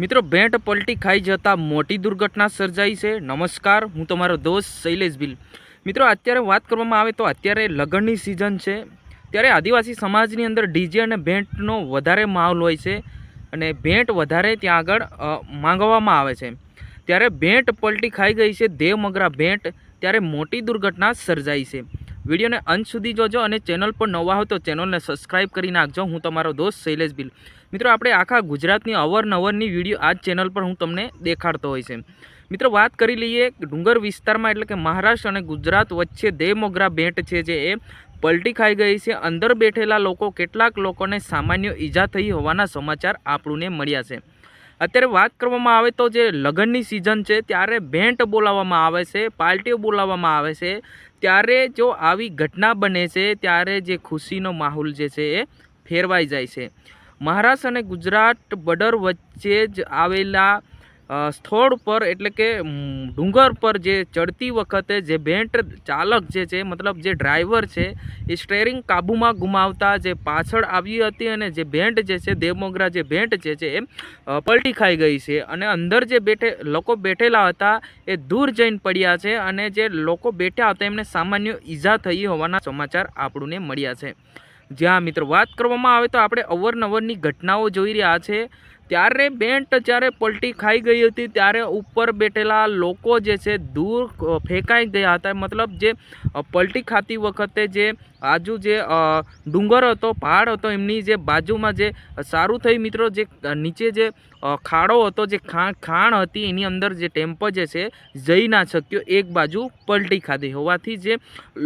મિત્રો, ભેંટ પલટી ખાઈ જતા મોટી દુર્ઘટના સર્જાઈ છે. નમસ્કાર, હું તમારો દોસ્ત શૈલેષ બિલ. મિત્રો, અત્યારે વાત કરવામાં આવે તો અત્યારે લગ્નની સિઝન છે. ત્યારે આદિવાસી સમાજની અંદર ડીજે અને ભેંટનો વધારે માહોલ હોય છે અને ભેંટ વધારે ત્યાં આગળ માંગવામાં આવે છે. ત્યારે ભેંટ પલટી ખાઈ ગઈ છે દેવમગરા ભેંટ. ત્યારે મોટી દુર્ઘટના સર્જાઈ છે. વિડીયોને અંત સુધી જોજો અને ચેનલ પર નવા હો તો ચેનલને સબસ્ક્રાઇબ કરી નાખજો. હું તમારો દોસ્ત શૈલેષ ભીલ મિત્રો, આપણે આખા ગુજરાતની અવરનવરની વીડિયો આ ચેનલ પર હું તમને દેખાડતો હોય છે. મિત્રો, વાત કરી લઈએ ડુંગર વિસ્તારમાં, એટલે કે મહારાષ્ટ્ર અને ગુજરાત વચ્ચે દેવમોગરા ભેંટ છે, જે એ પલટી ખાઈ ગઈ છે. અંદર બેઠેલા લોકો, કેટલાક લોકોને સામાન્ય ઈજા થઈ હોવાના સમાચાર આપણને મળ્યા છે. અત્યારે વાત કરવામાં આવે તો જે લગ્નની સિઝન છે, ત્યારે ભેંટ બોલાવવામાં આવે છે પાર્ટીઓ બોલાવવામાં આવે છે. ત્યારે જો આવી ઘટના બને છે, ત્યારે જે ખુશીનો માહોલ જે છે, એ ફેરવાઈ જાય છે. મહારાષ્ટ્ર અને ગુજરાત બોર્ડર વચ્ચે જ આવેલા સ્થળ પર એટલે કે ડુંગર પર જે ચડતી વખતે જે ભેંટ ચાલક જે છે, મતલબ જે ડ્રાઈવર છે, એ સ્ટેરિંગ કાબૂમાં ગુમાવતા જે પાછળ આવી હતી અને જે ભેંટ જે છે, દેવમોગરા જે ભેંટ જે છે એ પલટી ખાઈ ગઈ છે અને અંદર જે બેઠે, લોકો બેઠેલા હતા એ દૂર જઈને પડ્યા છે અને જે લોકો બેઠ્યા હતા એમને સામાન્ય ઈજા થઈ હોવાના સમાચાર આપણને મળ્યા છે. જ્યાં મિત્રો વાત કરવામાં આવે તો આપણે અવરનવરની ઘટનાઓ જોઈ રહ્યા છે. ત્યારે બેન્ટ જ્યારે પલટી ખાઈ ગઈ હતી, ત્યારે ઉપર બેઠેલા લોકો જે છે દૂર ફેંકાઈ ગયા હતા. મતલબ જે પલટી ખાતી વખતે જે આજુ જે ડુંગર હતો, પહાડ હતો, એમની જે બાજુમાં જે સારું થઈ મિત્રો, જે નીચે જે ખાડો હતો, જે ખાણ ખાણ હતી, એની અંદર જે ટેમ્પો જે છે, જઈ ના શક્યો, એક બાજુ પલટી ખાધી. હોવાથી જે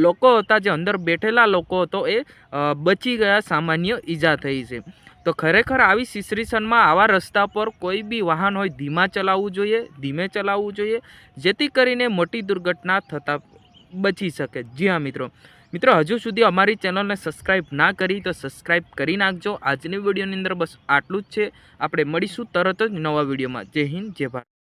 લોકો હતા, જે અંદર બેઠેલા લોકો હતો, એ બચી ગયા, સામાન્ય ઈજા થઈ છે. તો ખરેખર આવી સિચ્યુએશનમાં આવા રસ્તા પર કોઈ બી વાહન હોય, ધીમા ચલાવવું જોઈએ, ધીમે ચલાવવું જોઈએ, જેથી કરીને મોટી દુર્ઘટના થતાં બચી શકે. જી હા, મિત્રો. મિત્રો, હજુ સુધી અમારી ચેનલને સબસ્ક્રાઈબ ના કરી તો સબસ્ક્રાઈબ કરી નાખજો. આજની વિડીયોની અંદર બસ આટલું જ છે. આપણે મળીશું તરત જ નવા વિડીયોમાં. જય હિન્દ, જય ભારત.